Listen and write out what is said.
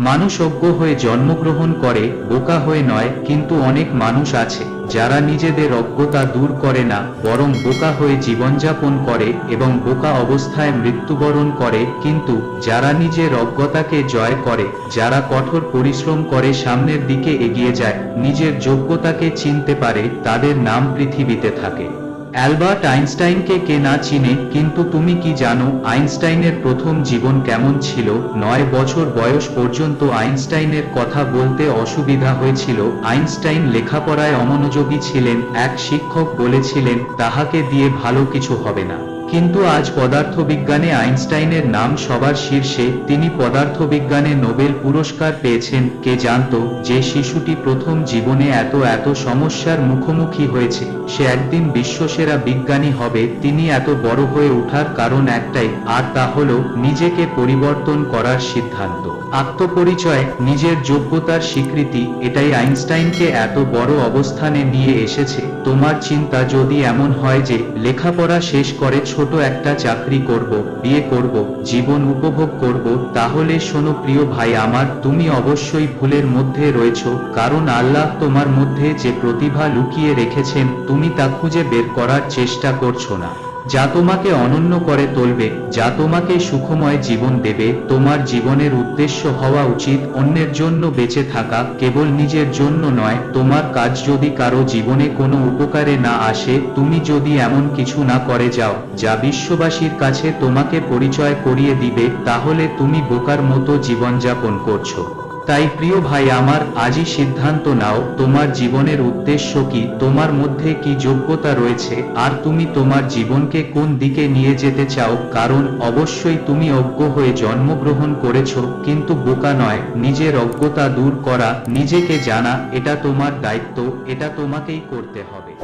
মানুষ অজ্ঞ হয়ে জন্মগ্রহণ করে, বোকা হয়ে নয়, কিন্তু অনেক মানুষ আছে, যারা নিজেদের অজ্ঞতা দূর করে না, বরং বোকা হয়ে জীবনযাপন করে এবং বোকা অবস্থায় মৃত্যুবরণ করে, কিন্তু যারা নিজের অজ্ঞতাকে জয় করে, যারা কঠোর পরিশ্রম করে সামনের দিকে এগিয়ে যায়, নিজের যোগ্যতাকে চিনতে পারে, তাদের নাম পৃথিবীতে থাকে। অ্যালবার্ট আইনস্টাইনকে কে না চিনে, কিন্তু তুমি কি জানো আইনস্টাইনের প্রথম জীবন কেমন ছিল? নয় বছর বয়স পর্যন্ত আইনস্টাইনের কথা বলতে অসুবিধা হয়েছিল। আইনস্টাইন লেখাপড়ায় অমনোযোগী ছিলেন, এক শিক্ষক বলেছিলেন, তাহাকে দিয়ে ভালো কিছু হবে না। কিন্তু আজ পদার্থবিজ্ঞানে আইনস্টাইনের নাম সবার শীর্ষে তিনি পদার্থবিজ্ঞানে নোবেল পুরস্কার পেয়েছেন। কে জানতো যে শিশুটি প্রথম জীবনে এত এত সমস্যার মুখোমুখি হয়েছে। সে একদিন বিশ্বসেরা বিজ্ঞানী হবে, তিনি এত বড় হয়ে ওঠার কারণ একটাই, আর তা হলো নিজেকে পরিবর্তন করার সিদ্ধান্ত। আত্মপরিচয়, নিজের যোগ্যতার স্বীকৃতি, এটাই আইনস্টাইনকে এত বড় অবস্থানে নিয়ে এসেছে। তোমার চিন্তা যদি এমন হয় যে লেখাপড়া শেষ করে ছোট একটা চাকরি করব, বিয়ে করব, জীবন উপভোগ করব, তাহলে শোনো প্রিয় ভাই আমার, তুমি অবশ্যই ভুলের মধ্যে রয়েছ, কারণ আল্লাহ তোমার মধ্যে যে প্রতিভা লুকিয়ে রেখেছেন, তুমি তা খুঁজে বের করার চেষ্টা করছ না। যা তোমাকে অনন্য করে তুলবে, যা তোমাকে সুখময় জীবন দেবে, তোমার জীবনের উদ্দেশ্য হওয়া উচিত অন্যের জন্য বেঁচে থাকা, কেবল নিজের জন্য নয়, তোমার কাজ যদি কারও জীবনে কোনো উপকারে না আসে, তুমি যদি এমন কিছু না করে যাও, যা বিশ্ববাসীর কাছে তোমাকে পরিচয় করিয়ে দিবে, তাহলে তুমি বোকার মতো জীবনযাপন করছ। তাই প্রিয় ভাই, আমার আজই সিদ্ধান্ত নাও, তোমার জীবনের উদ্দেশ্য কি, তোমার মধ্যে কি যোগ্যতা রয়েছে, আর তুমি তোমার জীবনকে কোন দিকে নিয়ে যেতে চাও, কারণ অবশ্যই তুমি অজ্ঞ হয়ে জন্মগ্রহণ করেছ, কিন্তু বোকা নয়, নিজের অজ্ঞতা দূর করা, নিজেকে জানা, এটা তোমার দায়িত্ব, এটা তোমাকেই করতে হবে।